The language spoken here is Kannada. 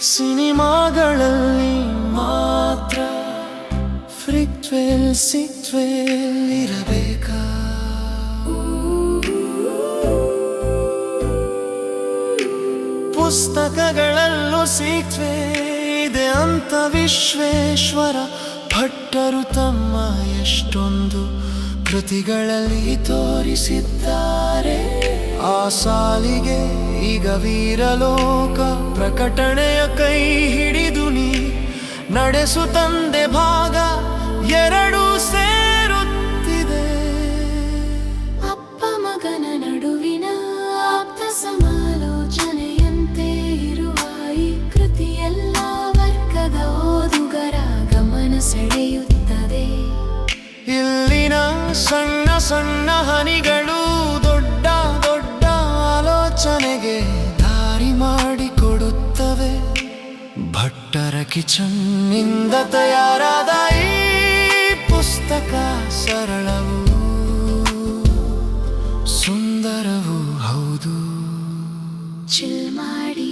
ಸಿನಿಮಾಗಳಲ್ಲಿ ಮಾತ್ರ ಫ್ರಿಕ್ವೆಲ್ ಸಿಕ್ವೆಲ್ ಇರಬೇಕಾ? ಪುಸ್ತಕಗಳಲ್ಲೂ ಸಿಕ್ವೆ, ಇದೆ ಅಂತ ವಿಶ್ವೇಶ್ವರ ಭಟ್ಟರು ತಮ್ಮ ಎಷ್ಟೊಂದು ಕೃತಿಗಳಲ್ಲಿ ತೋರಿಸಿದ್ದಾರೆ. ಆ ಸಾಲಿಗೆ ಈಗ ವೀರಲೋಕ ನೀ ನಡೆಸು ತಂದೆ ಭಾಗ ಎರಡು ಸೇರುತ್ತಿದೆ. ಅಪ್ಪ ಮಗನ ನಡುವಿನ ಆಪ್ತ ಸಮಾಲೋಚನೆಯಂತೆ ಇರುವ ಈ ಕೃತಿ ಎಲ್ಲ ವರ್ಗದ ಓದುಗರ ಗಮನ ಸೆಳೆಯುತ್ತದೆ. ಇಲ್ಲಿನ ಸಣ್ಣ ಸಣ್ಣ ಹನಿಗಳು ಕಿಚನ್ನಿಂದ ತಯಾರಾದ ಈ ಪುಸ್ತಕ ಸರಳವು ಸುಂದರವೂ ಹೌದು. ಚಿಲ್ ಮಾಡಿ